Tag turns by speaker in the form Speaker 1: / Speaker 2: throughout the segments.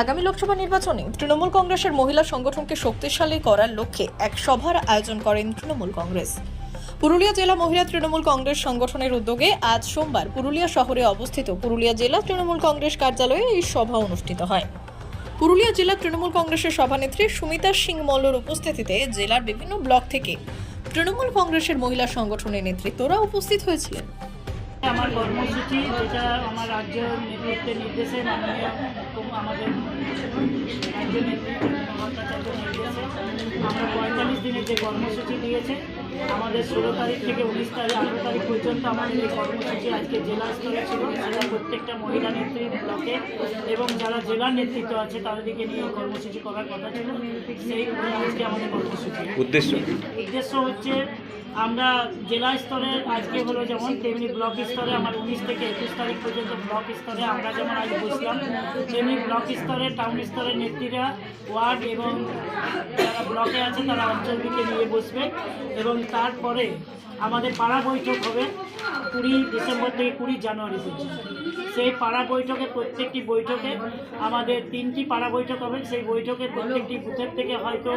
Speaker 1: আগামী লোকসভা নির্বাচনে তৃণমূল কংগ্রেসের মহিলা সংগঠনকে শক্তিশালী করার লক্ষ্যে এক সভার আয়োজন করেন তৃণমূল কংগ্রেস। পুরুলিয়া জেলা মহিলা তৃণমূল কংগ্রেস সংগঠনের উদ্যোগে আজ সোমবার পুরুলিয়া শহরে অবস্থিত পুরুলিয়া জেলা তৃণমূল কংগ্রেস কার্যালয়ে এই সভা অনুষ্ঠিত হয়। পুরুলিয়া জেলা তৃণমূল কংগ্রেসের সভানেত্রী সুমিতা সিং মল্লর উপস্থিতিতে জেলার বিভিন্ন ব্লক থেকে তৃণমূল কংগ্রেসের মহিলা সংগঠনের নেতৃত্বরা উপস্থিত হয়েছিলেন।
Speaker 2: আমার কর্মসূচি যেটা আমার রাজ্য নেতৃত্বের নির্দেশে মাননীয় আমাদের রাজ্য নেতৃত্ব নির্দেশে আমরা পঁয়তাল্লিশ দিনের যে কর্মসূচি দিয়েছে আমাদের ষোলো তারিখ থেকে উনিশ তারিখ আঠেরো তারিখ পর্যন্ত আমাদের এই কর্মসূচি আজকে জেলা স্তরে ছিল। সেটা প্রত্যেকটা মহিলা নেত্রী ব্লকে এবং যারা জেলার নেতৃত্ব আছে তাদেরকে নিয়ে কর্মসূচি করার কথা ছিল। সেই আজকে আমাদের কর্মসূচি।
Speaker 3: উদ্দেশ্য
Speaker 2: উদ্দেশ্য হচ্ছে আমরা জেলা স্তরে আজকে হলো যেমন তেমনি ব্লক স্তরে, আমার উনিশ থেকে একুশ তারিখ পর্যন্ত ব্লক স্তরে আমরা যেমন আজ বসলাম, তেমনি ব্লক স্তরে, টাউন স্তরের নেত্রীরা, ওয়ার্ড এবং যারা ব্লকে আছে তারা অঞ্চলটিকে নিয়ে বসবে এবং তারপরে আমাদের পাড়া বৈঠক হবে। কুড়ি ডিসেম্বর থেকে কুড়ি জানুয়ারি পর্যন্ত। সেই পাড়া বৈঠকে প্রত্যেকটি বৈঠকে আমাদের তিনটি পাড়া বৈঠক হবে। সেই বৈঠকে প্রত্যেকটি বুথের থেকে হয়তো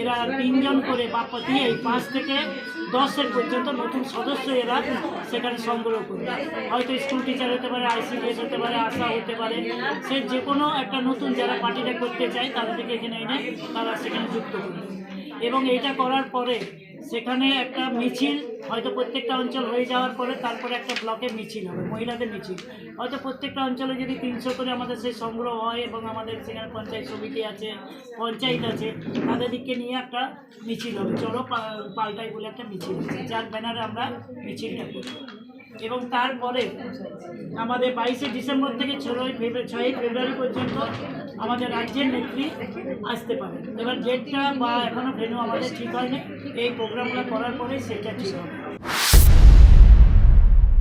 Speaker 2: এরা তিনজন করে বা দিয়ে পাঁচ থেকে দশের পর্যন্ত নতুন সদস্য এরা সেখানে সংগ্রহ করবে। হয়তো স্কুল টিচার হতে পারে, আইসিডিএস হতে পারে, আশা হতে পারে। সে যে কোনো একটা নতুন যারা পার্টিটা করতে চায় তাদেরকে এখানে এনে তারা সেখানে যুক্ত করবে। এবং এইটা করার পরে সেখানে একটা মিছিল হয়তো প্রত্যেকটা অঞ্চল হয়ে যাওয়ার পরে তারপরে একটা ব্লকে মিছিল হবে, মহিলাদের মিছিল। হয়তো প্রত্যেকটা অঞ্চলে যদি তিনশো করে আমাদের সেই সংগ্রহ হয় এবং আমাদের সেখানে পঞ্চায়েত সমিতি আছে, পঞ্চায়েত আছে তাদেরকে নিয়ে একটা মিছিল হবে। চলো পাল্টাই বলে একটা মিছিল। যার ব্যানারে আমরা মিছিলটা করি। এবং তারপরে আমাদের বাইশে ডিসেম্বর থেকে ছয়ই ফেব্রুয়ারি ছয়ই ফেব্রুয়ারি পর্যন্ত আমাদের রাজ্যের নেত্রী আসতে পারে। এবার ডেটটা বা এখনও ভেনু আমাদের ঠিক হয়নি। এই প্রোগ্রামটা করার পরে সেটা ঠিক হবে।